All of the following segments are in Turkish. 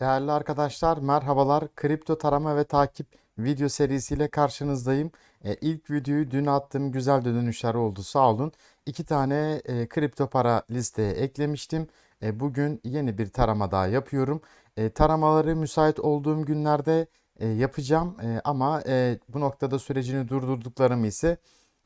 Değerli arkadaşlar, merhabalar. Kripto tarama ve takip video serisiyle karşınızdayım. E, ilk videoyu dün attığım güzel dönüşler oldu. Sağ olun. İki tane e, kripto para listeye eklemiştim. E, bugün yeni bir tarama daha yapıyorum. E, taramaları müsait olduğum günlerde e, yapacağım. E, ama e, bu noktada sürecini durdurduklarımı ise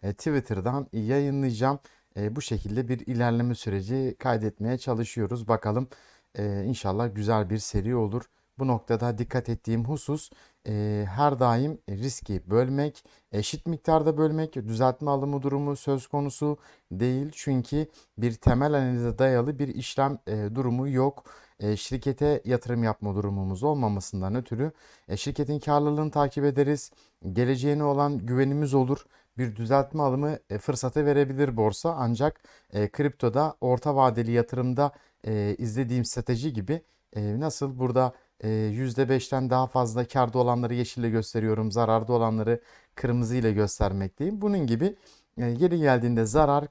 e, Twitter'dan yayınlayacağım. E, bu şekilde bir ilerleme süreci kaydetmeye çalışıyoruz. Bakalım e, inşallah güzel bir seri olur. Bu noktada dikkat ettiğim husus e, her daim riski bölmek, eşit miktarda bölmek, düzeltme alımı durumu söz konusu değil. Çünkü bir temel analize dayalı bir işlem e, durumu yok. E, şirkete yatırım yapma durumumuz olmamasından ötürü e, şirketin karlılığını takip ederiz. Geleceğine olan güvenimiz olur. Bir düzeltme alımı e, fırsatı verebilir borsa ancak e, kriptoda orta vadeli yatırımda e, izlediğim strateji gibi nasıl burada e, %5'ten daha fazla karda olanları yeşille gösteriyorum, zararda olanları kırmızı ile göstermekteyim. Bunun gibi yeri geldiğinde zarar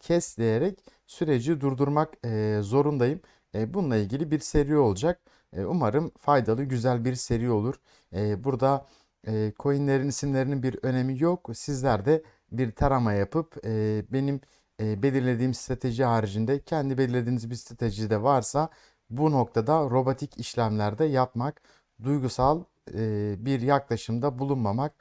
kes diyerek süreci durdurmak zorundayım. Bununla ilgili bir seri olacak. Umarım faydalı, güzel bir seri olur. Burada e, coinlerin isimlerinin bir önemi yok. Sizler de bir tarama yapıp e, benim e, belirlediğim strateji haricinde kendi belirlediğiniz bir strateji de varsa bu noktada robotik işlemlerde yapmak, duygusal e, bir yaklaşımda bulunmamak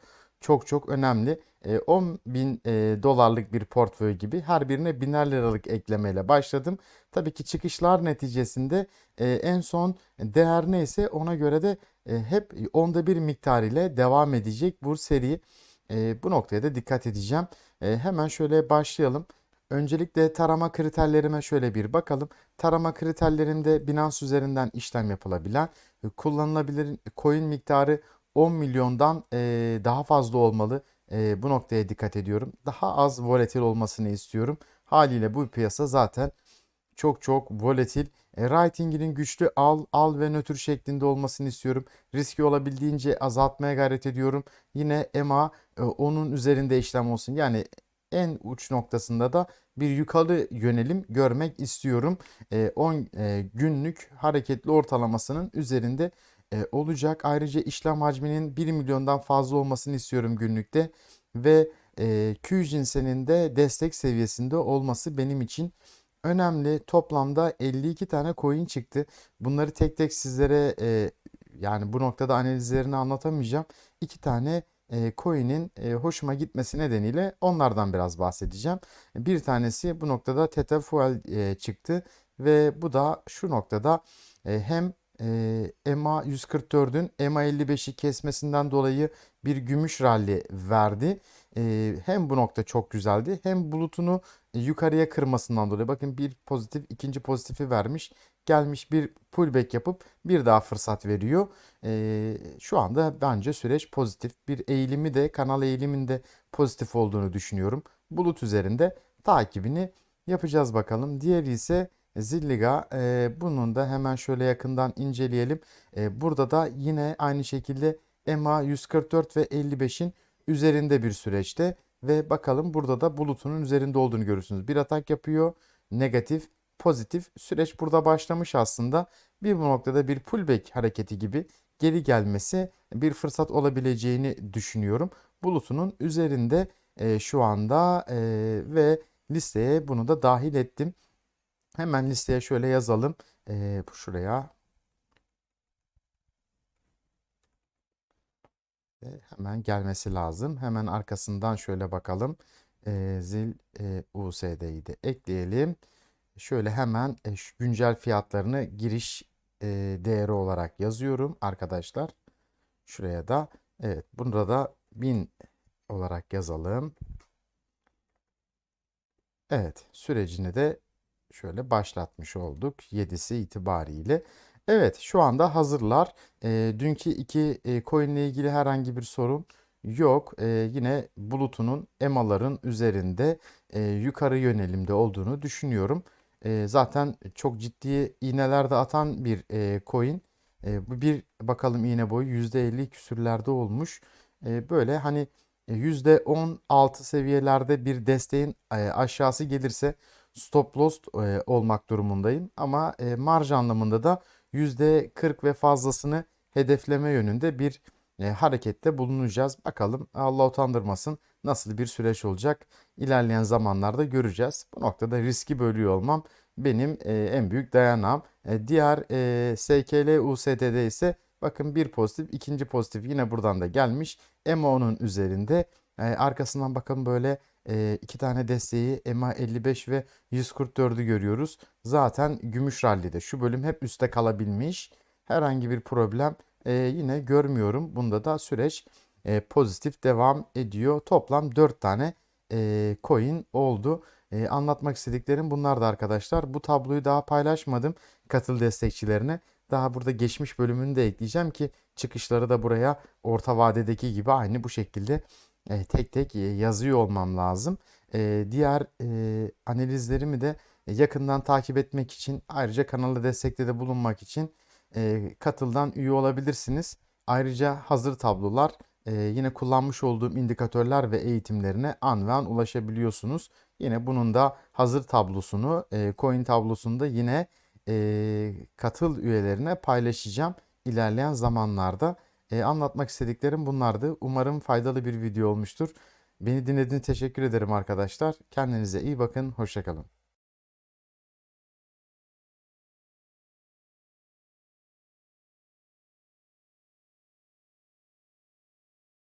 çok çok önemli. E, 10 bin e, dolarlık bir portföy gibi her birine biner liralık eklemeyle başladım. Tabii ki çıkışlar neticesinde e, en son değer neyse ona göre de hep onda bir miktar ile devam edecek bu seri. E, bu noktaya da dikkat edeceğim. E, hemen şöyle başlayalım. Öncelikle tarama kriterlerime şöyle bir bakalım. Tarama kriterlerimde Binance üzerinden işlem yapılabilen, e, kullanılabilir coin miktarı 10 milyondan e, daha fazla olmalı. E, bu noktaya dikkat ediyorum. Daha az volatil olmasını istiyorum. Haliyle bu piyasa zaten çok çok volatil. E, ratinginin güçlü al, al ve nötr şeklinde olmasını istiyorum. Riski olabildiğince azaltmaya gayret ediyorum. Yine EMA e, onun üzerinde işlem olsun. Yani en uç noktasında da bir yukarı yönelim görmek istiyorum. E, 10 e, günlük hareketli ortalamasının üzerinde e, olacak. Ayrıca işlem hacminin 1 milyondan fazla olmasını istiyorum günlükte ve e, Q cinsinin de destek seviyesinde olması benim için önemli. Toplamda 52 tane coin çıktı. Bunları tek tek sizlere e, yani bu noktada analizlerini anlatamayacağım. İki tane e, coin'in e, hoşuma gitmesi nedeniyle onlardan biraz bahsedeceğim. Bir tanesi bu noktada Theta e, çıktı ve bu da şu noktada e, hem EMA 144'ün EMA 55'i kesmesinden dolayı bir gümüş rally verdi. E, hem bu nokta çok güzeldi hem bulutunu yukarıya kırmasından dolayı bakın bir pozitif ikinci pozitifi vermiş gelmiş bir pullback yapıp bir daha fırsat veriyor. E, şu anda bence süreç pozitif bir eğilimi de kanal eğiliminde pozitif olduğunu düşünüyorum. Bulut üzerinde takibini yapacağız bakalım. Diğeri ise Zilliga. E, bunun da hemen şöyle yakından inceleyelim. E, burada da yine aynı şekilde EMA 144 ve 55'in üzerinde bir süreçte ve bakalım burada da bulutunun üzerinde olduğunu görürsünüz. Bir atak yapıyor. Negatif, pozitif. Süreç burada başlamış aslında. Bir bu noktada bir pullback hareketi gibi geri gelmesi bir fırsat olabileceğini düşünüyorum. Bulutunun üzerinde e, şu anda e, ve listeye bunu da dahil ettim. Hemen listeye şöyle yazalım. E, şuraya hemen gelmesi lazım. Hemen arkasından şöyle bakalım. E, zil e, USD'yi de ekleyelim. Şöyle hemen e, şu güncel fiyatlarını giriş e, değeri olarak yazıyorum arkadaşlar. Şuraya da evet bunda da 1000 olarak yazalım. Evet sürecini de şöyle başlatmış olduk 7'si itibariyle. Evet şu anda hazırlar. E, dünkü iki e, coin ile ilgili herhangi bir sorun yok. E, yine bulutunun EMA'ların üzerinde e, yukarı yönelimde olduğunu düşünüyorum. E, zaten çok ciddi iğneler de atan bir e, coin. E, bir bakalım iğne boyu %50 küsürlerde olmuş. E, böyle hani %16 seviyelerde bir desteğin e, aşağısı gelirse stop loss e, olmak durumundayım. Ama e, marj anlamında da %40 ve fazlasını hedefleme yönünde bir e, harekette bulunacağız. Bakalım Allah utandırmasın nasıl bir süreç olacak. İlerleyen zamanlarda göreceğiz. Bu noktada riski bölüyor olmam benim e, en büyük dayanağım. E, diğer e, SKL USD'de ise bakın bir pozitif, ikinci pozitif yine buradan da gelmiş. EMA'nın üzerinde. E, arkasından bakın böyle e, iki tane desteği EMA 55 ve 144'ü görüyoruz. Zaten gümüş rallide şu bölüm hep üstte kalabilmiş. Herhangi bir problem e, yine görmüyorum. Bunda da süreç e, pozitif devam ediyor. Toplam 4 tane e, coin oldu. E, anlatmak istediklerim bunlar da arkadaşlar. Bu tabloyu daha paylaşmadım katıl destekçilerine. Daha burada geçmiş bölümünü de ekleyeceğim ki çıkışları da buraya orta vadedeki gibi aynı bu şekilde e, tek tek e, yazıyor olmam lazım. E, diğer e, analizlerimi de yakından takip etmek için ayrıca kanala destekte de bulunmak için e, katıldan üye olabilirsiniz. Ayrıca hazır tablolar e, yine kullanmış olduğum indikatörler ve eğitimlerine an ve an ulaşabiliyorsunuz. Yine bunun da hazır tablosunu, e, coin tablosunu da yine e, katıl üyelerine paylaşacağım ilerleyen zamanlarda. E, anlatmak istediklerim bunlardı. Umarım faydalı bir video olmuştur. Beni dinlediğiniz teşekkür ederim arkadaşlar. Kendinize iyi bakın. Hoşçakalın.